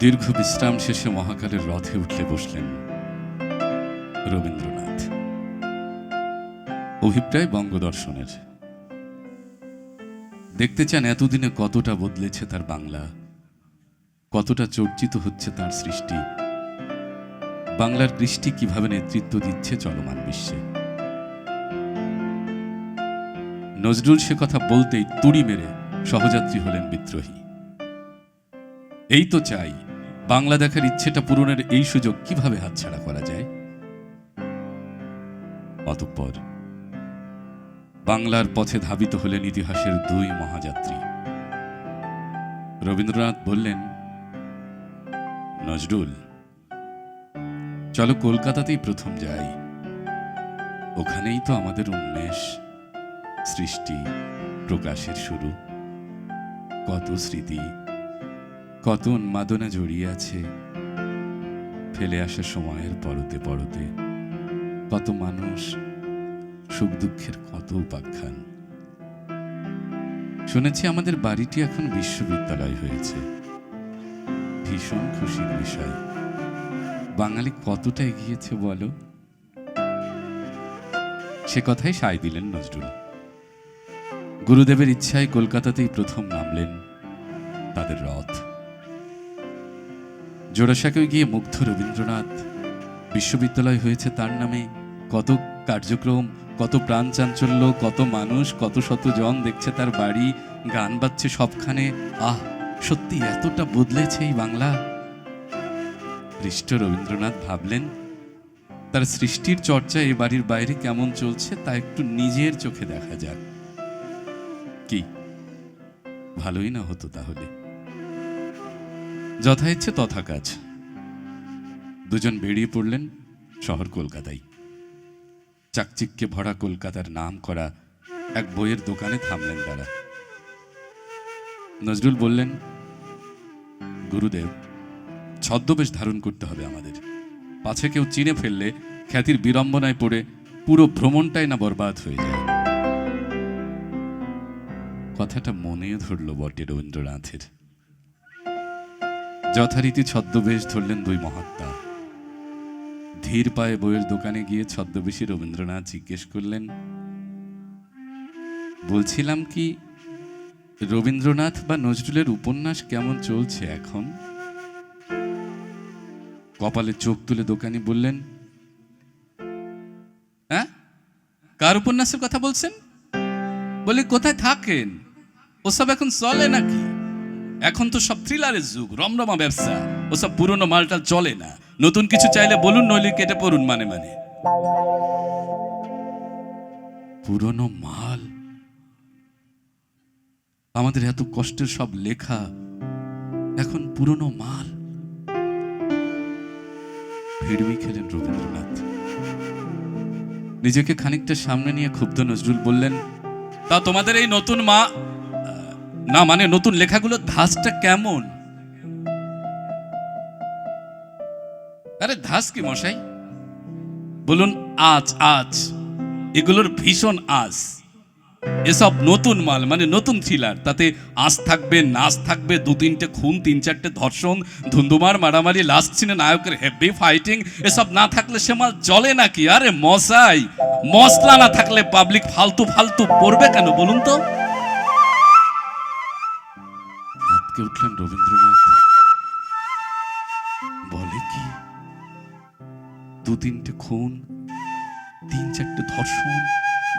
দীর্ঘ বিশ্রাম শেষে মহাকালের রথে উঠলে বসলেন রবীন্দ্রনাথ। অভিপ্রায় বঙ্গদর্শনের। দেখতে চান এতদিনে কতটা বদলেছে তার বাংলা, কতটা চর্চিত হচ্ছে তার সৃষ্টি, বাংলার দৃষ্টি কীভাবে নেতৃত্ব দিচ্ছে চলমান বিশ্বে। নজরুল সে কথা বলতেই তুড়ি মেরে সহযাত্রী হলেন বিদ্রোহী। এই তো চাই বাংলা দেখার ইচ্ছেটা পূরণের এই সুযোগ কীভাবে হাতছাড়া করা যায়? অতঃপর, বাংলার পথে ধাবিত হলেন ইতিহাসের দুই মহাযাত্রী। রবীন্দ্রনাথ বললেন, নজরুল, চলো কলকাতাতেই প্রথম যাই। ওখানেই তো আমাদের উন্মেষ, সৃষ্টি, প্রকাশের শুরু। কত স্মৃতি কত উন্মাদনা জড়িয়ে আছে। ফেলে আসা সময়ের পরতে পরতে কত মানুষ সুখ দুঃখের কত উপাখ্যান। শুনেছি আমাদের বাড়িটি এখন বিশ্ববিদ্যালয় হয়েছে। ভীষণ খুশির বিষয়। বাঙালি কতটা এগিয়েছে বলো? সে কথাই সায় দিলেন নজরুল। গুরুদেবের ইচ্ছায় কলকাতাতেই প্রথম নামলেন তাদের রথ। জোড়াসাঁকে গিয়ে মুগ্ধ রবীন্দ্রনাথ। বিশ্ববিদ্যালয় হয়েছে তার নামে। কত কার্যক্রম, কত প্রাণ চাঞ্চল্য, কত মানুষ, কত শত জন দেখছে তার বাড়ি, গান বাজছে সবখানে। আহ, সত্যি এতটা বদলেছে এই বাংলা? হৃষ্ট রবীন্দ্রনাথ ভাবলেন, তার সৃষ্টির চর্চা এ বাড়ির বাইরে কেমন চলছে তা একটু নিজের চোখে দেখা যাক। কি? ভালোই না হতো তাহলে? যথা ইচ্ছে তথা কাজ দুজন বেরিয়ে পড়লেন শহর কলকাতায়। চাকচিককে ভরা কলকাতার নাম করা এক বইয়ের দোকানে থামলেন তারা। নজরুল বললেন, গুরুদেব, ছদ্মবেশ ধারণ করতে হবে আমাদের। পাছে কেউ চিনে ফেললে খ্যাতির বিড়ম্বনায় পড়ে পুরো ভ্রমণটাই না বরবাদ হয়ে যায়। কথাটা মনে ধরল বটে রবীন্দ্রনাথের। যথারীতি ছদ্মবেশ ধরলেন দুই মহাত্মা। ধীর পায়ে বইয়ের দোকানে গিয়ে ছদ্মবেশী রবীন্দ্রনাথ জিজ্ঞেস করলেন, বলছিলাম কি, রবীন্দ্রনাথ বা নজরুলের উপন্যাস কেমন চলছে এখন? কপালে চোখ তুলে দোকানি বললেন হ্যাঁ কার উপন্যাসের কথা বলছেন? বলি, কোথায় থাকেন? ওসব এখন চলে নাকি? এখন তো সব থ্রিলারের যুগ, রমরমা ব্যবসা, ওসব পুরনো মালটাল চলে না। নতুন কিছু চাইলে বলুন, নইলে কেটে পড়ুন মানে মানে। পুরনো মাল? আমাদের এত কষ্টের সব লেখা, এখন পুরনো মাল? ভিড়মি খেলেন রবীন্দ্রনাথ। নিজেকে খানিকটা সামনে নিয়ে ক্ষুব্ধ নজরুল বললেন, তা তোমাদের এই নতুন মা না মানে নতুন লেখাগুলো ধাসটা কেমন? আরে ধাস কি মশাই? বলুন আজ আজ এগুলোর ভীষণ আজ এসব নতুন মাল মানে নতুন থ্রিলার। তাতে আঁচ থাকবে, নাচ থাকবে, দু তিনটে খুন, তিন চারটে ধর্ষণ, ধুন্দুমার, মারামারি লাস্ট সিনে নায়কের হেভি ফাইটিং এসব না থাকলে সে মাল জলে নাকি? আরে মশাই, মশলা না থাকলে পাবলিক ফালতু ফালতু পড়বে কেন বলুন তো? আটকে উঠলেন রবীন্দ্রনাথ। বলে কি? দু তিনটে খুন, তিন চারটে ধর্ষণ,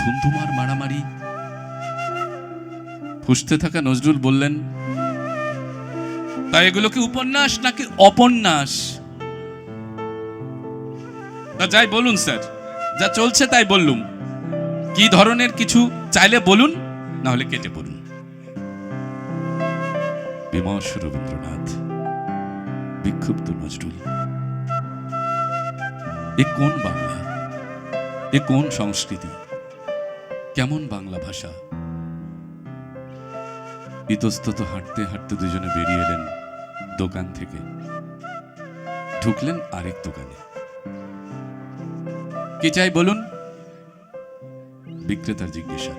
ধুন্ধুমার মারামারি। ফুসতে থাকা নজরুল বললেন, তা এগুলো কি উপন্যাস নাকি অপন্যাস? তা যাই বলুন, স্যার। যা চলছে তাই বললুম। কি ধরনের কিছু চাইলে বলুন না হলে কেটে পড়ুন। বিমর্ষ রবীন্দ্রনাথ, বিক্ষুব্ধ নজরুল। এ কোন বাংলা? এ কোন সংস্কৃতি? কেমন বাংলা ভাষা? ইতস্তত হাঁটতে হাঁটতে দুজনে বেরিয়ে এলেন দোকান থেকে। ঢুকলেন আরেক দোকানে। কি চাই বলুন? বিক্রেতার জিজ্ঞাসা।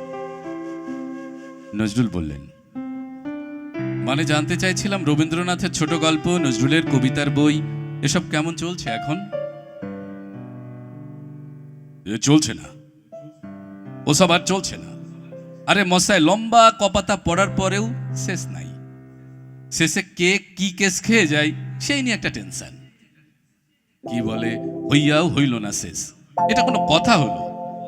নজরুল বললেন মানে জানতে চাইছিলাম রবীন্দ্রনাথের ছোট গল্প নজরুলের কবিতার বই। এসব কেমন চলছে এখন? চলছে না। ওসব আর চলছে না। আরে মশাই লম্বা কপাতা পড়ার পরেও শেষ নাই। শেষে কে কি কেস খেয়ে যায় সেই নিয়ে একটা টেনশন। কি বলে? হইয়াও হইল না শেষ। এটা কোনো কথা হলো।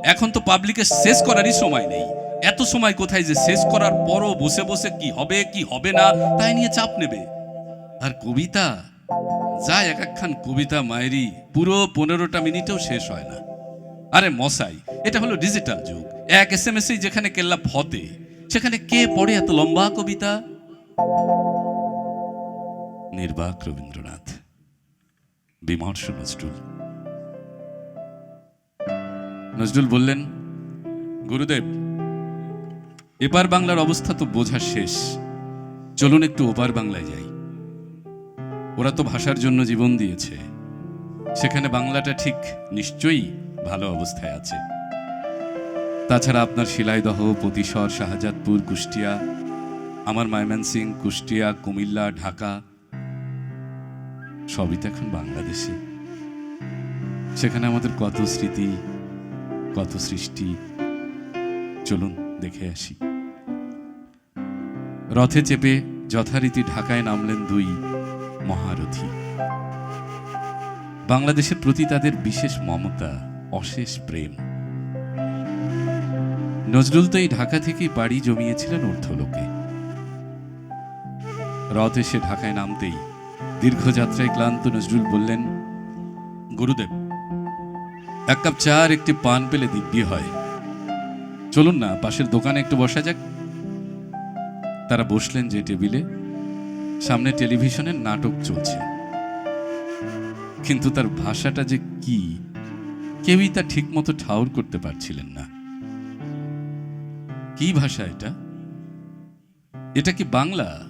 এখন তো পাবলিকের শেষ করারই সময় নেই। এত সময় কোথায় যে শেষ করার পরও বসে বসে কি হবে কি হবে না, তাই নিয়ে চাপ নেবে। আর কবিতা, যা এক একখান কবিতা মায়েরি পুরো পনেরোটা মিনিটেও শেষ হয় না। আরে মশাই, এটা হলো ডিজিটাল যুগ। এক এস এম এস যেখানে কেল্লা ফতে, সেখানে কে পড়ে এত লম্বা কবিতা? নির্বাক রবীন্দ্রনাথ। বিমর্ষ নজরুল। নজরুল বললেন, গুরুদেব এপার বাংলার অবস্থা তো বোঝা শেষ। চলুন একটু ওপার বাংলায় যাই। ওরা তো ভাষার জন্য জীবন দিয়েছে। সেখানে বাংলাটা ঠিক নিশ্চয়ই ভালো অবস্থায় আছে। তাছাড়া আপনার শিলাইদহ, প্রতিশর, শাহজাদপুর, কুষ্টিয়া, আমার ময়মনসিং কুষ্টিয়া, কুমিল্লা, ঢাকা, সবই তো এখন বাংলাদেশে। সেখানে আমাদের কত স্মৃতি, কত সৃষ্টি? চলুন দেখে আসি। রথে চেপে যথারীতি ঢাকায় নামলেন দুই মহারথী। বাংলাদেশের প্রতি তাদের বিশেষ মমতা, অশেষ প্রেম। নজরুল তো এই ঢাকা থেকেই বাড়ি জমিয়েছিলেন ঊর্ধ্বলোকে। রথ এসে ঢাকায় নামতেই দীর্ঘযাত্রায় ক্লান্ত নজরুল বললেন, গুরুদেব, এক কাপ চা আর একটি পান পেলে দিব্যি হয়। চলুন না, পাশের দোকানে একটু বসা যাক। তারা বসলেন যে টেবিলে। সামনে টেলিভিশনের নাটক চলছে। কিন্তু তার ভাষাটা যে কি, কেউই তা ঠিক মতো ঠাউর করতে পারছিলেন না। কি ভাষা এটা? এটা কি বাংলা?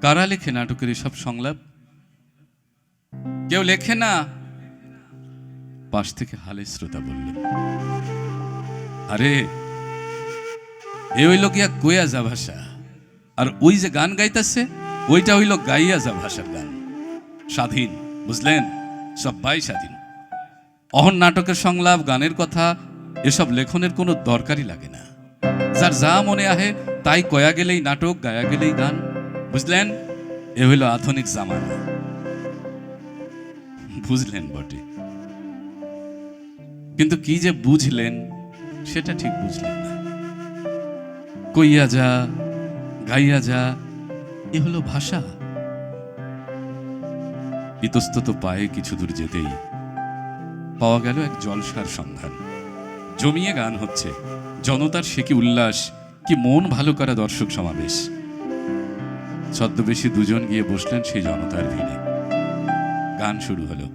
কারা লেখে নাটকের এসব সংলাপ? কেউ লেখে না? পাশ থেকে হালে শ্রোতা বললেন, আরে এ হইল গিয়া যা ভাষা। আর ওই যে গান গাইতেছে, ওইটা হইল গাইয়া যা ভাষার গান। স্বাধীন, বুঝলেন? সবাই স্বাধীন। অহন নাটকের সংলাপ, গানের কথা, এসব লেখনের কোনো দরকারই লাগে না। যার যা মনে আহে, তাই কয়া গেলেই নাটক, গায়া গেলেই গান। বুঝলেন? এ হইল আধুনিক জামানা। বুঝলেন বটে। কিন্তু কি যে বুঝলেন, সেটা ঠিক বুঝলেন না। কইয়া যা, গাইয়া যা, এ হলো ভাষা। ইতস্তত পায়ে কিছু দূর যেতেই পাওয়া গেল এক জলসার সন্ধান। জমিয়ে গান হচ্ছে। জনতার সে কি উল্লাস, কি মন ভালো করা দর্শক সমাবেশ। ছদ্মবেশী দুজন গিয়ে বসলেন সেই জনতার ভিড়ে। গান শুরু হলো।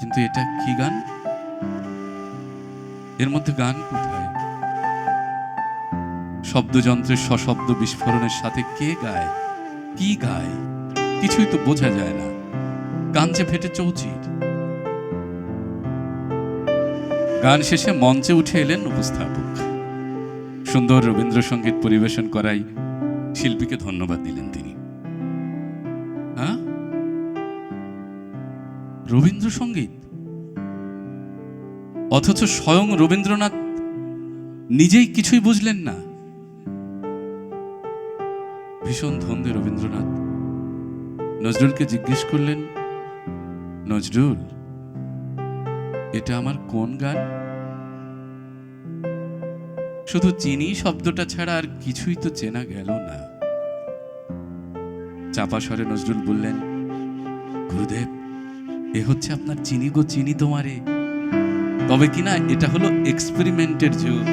কিন্তু এটা কি গান? এর মধ্যে গান শব্দযন্ত্রের সশব্দ বিস্ফোরণের সাথে কে গায়? কি গায়? কিছুই তো বোঝা যায় না। কাঞ্চে ফেটে চৌচির। গান শেষে মঞ্চে উঠে এলেন উপস্থাপক। সুন্দর রবীন্দ্রসঙ্গীত পরিবেশন করাই শিল্পীকে ধন্যবাদ দিলেন তিনি। হ্যাঁ? রবীন্দ্রসঙ্গীত? অথচ স্বয়ং রবীন্দ্রনাথ নিজেই কিছুই বুঝলেন না। ভীষণ ধন্দে রবীন্দ্রনাথ। নজরুলকে জিজ্ঞেস করলেন, নজরুল, এটা আমার কোন গান? শুধু চিনি শব্দটা ছাড়া আর কিছুই তো চেনা গেল না। চাপা স্বরে নজরুল বললেন, গুরুদেব, এ হচ্ছে আপনার চিনি গো, চিনি তোমারে। তবে কিনা এটা হলো এক্সপেরিমেন্টের যুগ।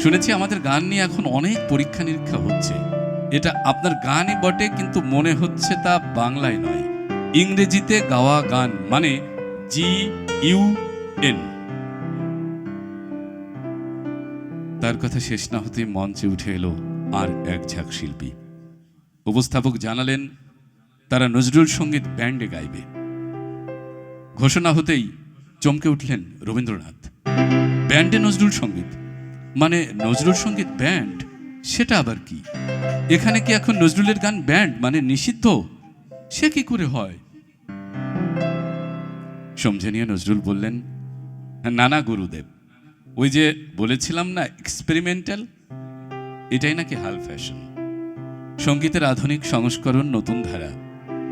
শুনেছি আমাদের গান নিয়ে এখন অনেক পরীক্ষা নিরীক্ষা হচ্ছে। এটা আপনার গানই বটে, কিন্তু মনে হচ্ছে তা বাংলায় নয়। ইংরেজিতে গাওয়া গান মানে জি ইউ এন। তার কথা শেষ না হতে মঞ্চে উঠে এলো আর এক ঝাঁক শিল্পী। উপস্থাপক জানালেন, তারা নজরুল সংগীত ব্যান্ডে গাইবে। ঘোষণা হতেই চমকে উঠলেন রবীন্দ্রনাথ। ব্যান্ডে নজরুল সংগীত। মানে নজরুল সংগীত ব্যান্ড, সেটা আবার কি? এখানে কি এখন নজরুলের গান ব্যান্ড মানে নিষিদ্ধ? সে কি করে হয়? সমঝে নিয়ে নজরুল বললেন, নানা গুরুদেব, ওই যে বলেছিলাম না এক্সপেরিমেন্টাল এটাই নাকি হাল ফ্যাশন সঙ্গীতের আধুনিক সংস্করণ নতুন ধারা।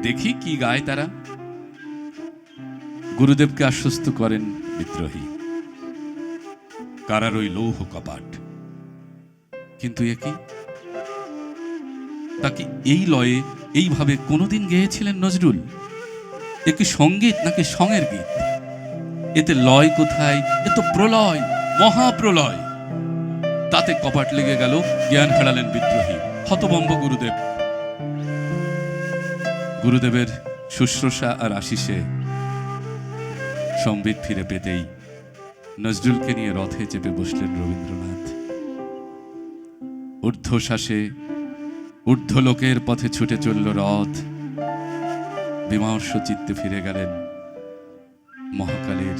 দেখি কি গায় তারা। গুরুদেবকে আশ্বস্ত করেন বিদ্রোহী। কারার ওই লৌহ কপাট। কিন্তু এ কি? তাকে এই লয়ে এইভাবে কোনোদিন গেয়েছিলেন নজরুল? এ সংগীত নাকি সঙের গীত? এতে লয় কোথায়? এ তো প্রলয়, মহাপ্রলয়। তাতে কপাট লেগে গেল জ্ঞান হারালেন বিদ্রোহী হতবম্ব গুরুদেব। গুরুদেবের শুশ্রূষা আর আশিসে সম্বিত ফিরে পেতেই নজরুলকে নিয়ে রথে চেপে বসলেন রবীন্দ্রনাথ। ঊর্ধ্বশ্বাসে ঊর্ধ্বলোকের পথে ছুটে চলল রথ। বিমর্ষ চিত্তে ফিরে গেলেন মহাকালের